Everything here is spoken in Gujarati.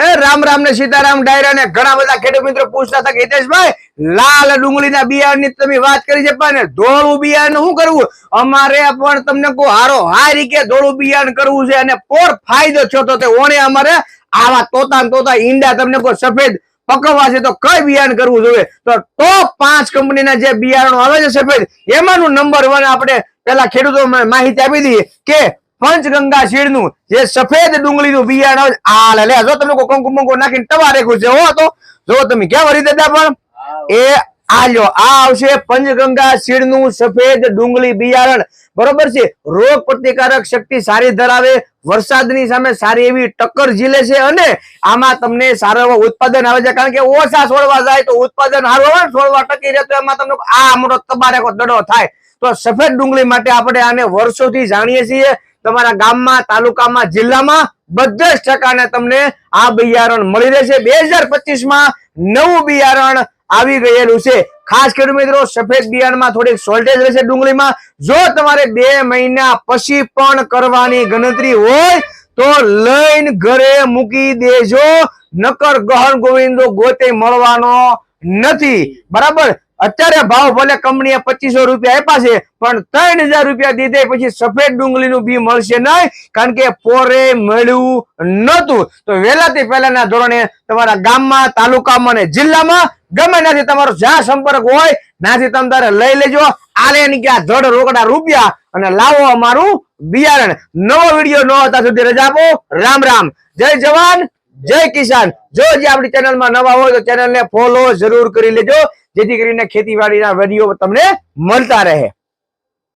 રામ રામ ને સીતારામ ડાયરા ને ઘણા બધા ખેડૂત મિત્રો પૂછતા હતા હિતેશભાઈ, લાલ ડુંગળીના બિયારણની તમે વાત કરી છે, પણ ધોળું બિયારણ શું કરવું? અમારે પણ તમને કહું, હારો હારી કે ધોળું બિયારણ કરવું છે અને પોર ફાયદો છો તો તે ઓણે અમારે આવા તોતા તોતા ઈંડા તમને કહું, સફેદ પકવવા છે, તો કઈ બિયારણ કરવું જોઈએ? તો ટોપ પાંચ કંપનીના જે બિયારણો આવે છે સફેદ, એમાંનું નંબર વન આપણે પેલા ખેડૂતો માહિતી આપી દઈએ કે પંચગંગા શીડનું જે સફેદ ડુંગળીનું બિયારણ આ લે. જો તમે કોકમ કંકુ નાખીને તમારે રેખું છે હો તો. જો તમે કેવા રીતે દેતા પણ? એ આ લ્યો આ આવશે પંચગંગા શીડનું સફેદ ડુંગળી બિયારણ. બરોબર છે? રોગ પ્રતિકારક શક્તિ સારી ધરાવે વરસાદની સામે સારી એવી ટક્કર ઝીલે છે અને આમાં તમને સારું એવું ઉત્પાદન આવે છે. કારણ કે ઓછા છોડવા જાય તો ઉત્પાદન સારું આવે છોડવા ટકી રહે તો એમાં તમને આ મોટો તબારેકો દડો થાય. તો સફેદ ડુંગળી માટે આપણે આને વર્ષોથી જાણીએ છીએ. તમારા ગામમાં, તાલુકામાં, જિલ્લામાં બધા જ ટકાને તમને આ બિયારણ મળી રહેશે. બે હજાર પચીસમાં નવું બિયારણ આવી ગયેલું છે. ખાસ ખેડૂત મિત્રો, સફેદ બિયારણમાં થોડીક શોર્ટેજ રહેશે ડુંગળીમાં. જો તમારે બે મહિના પછી પણ કરવાની ગણતરી હોય, તો લઈને ઘરે મૂકી દેજો. નકર ગહન ગોવિંદો ગોતે મળવાનો નથી. બરાબર? અત્યારે ભાવ ભલે કંપનીએ પચીસો રૂપિયા આપ્યા છે, પણ ત્રણ હજાર રૂપિયા દીધે પછી સફેદ ડુંગળીનું બી મળશે નહીં, કારણ કે પોરે મળ્યું નતું તો વહેલાથી પહેલાના ધોરણે તમારા ગામમાં, તાલુકામાં અને જિલ્લામાં ગમે ત્યાંથી તમારો જ્યાં સંપર્ક હોય, ત્યાંથી તમે તારે લઈ લેજો. આલે ની કે આ ધડ રોકડા રૂપિયા અને લાવો અમારું બિયારણ. નવો વીડિયો ન હતા સુધી રજા આપો. રામ રામ. જય જવાન, જય કિસાન. જો જે આપણી ચેનલમાં નવા હોય તો ચેનલને ફોલો જરૂર કરી લેજો. જેથી કરીને ખેતીવાડીના વીડિયો તમને મળતા રહે.